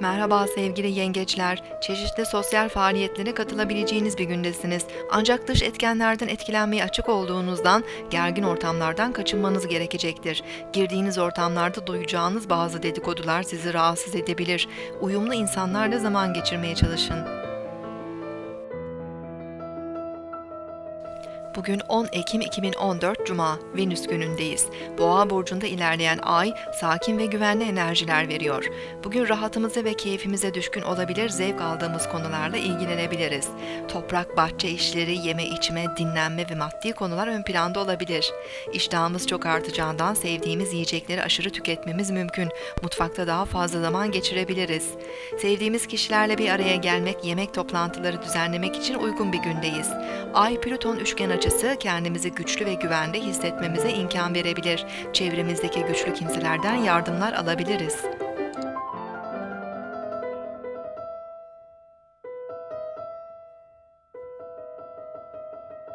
Merhaba sevgili yengeçler. Çeşitli sosyal faaliyetlere katılabileceğiniz bir gündesiniz. Ancak dış etkenlerden etkilenmeye açık olduğunuzdan gergin ortamlardan kaçınmanız gerekecektir. Girdiğiniz ortamlarda duyacağınız bazı dedikodular sizi rahatsız edebilir. Uyumlu insanlarla zaman geçirmeye çalışın. Bugün 10 Ekim 2014 Cuma, Venüs günündeyiz. Boğa burcunda ilerleyen ay sakin ve güvenli enerjiler veriyor. Bugün rahatımıza ve keyfimize düşkün olabilir, zevk aldığımız konularla ilgilenebiliriz. Toprak, bahçe işleri, yeme içme, dinlenme ve maddi konular ön planda olabilir. İştahımız çok artacağından sevdiğimiz yiyecekleri aşırı tüketmemiz mümkün. Mutfakta daha fazla zaman geçirebiliriz. Sevdiğimiz kişilerle bir araya gelmek, yemek toplantıları düzenlemek için uygun bir gündeyiz. Ay Plüton üçgen açısı kendimizi güçlü ve güvende hissetmemize imkan verebilir. Çevremizdeki güçlü kimselerden yardımlar alabiliriz.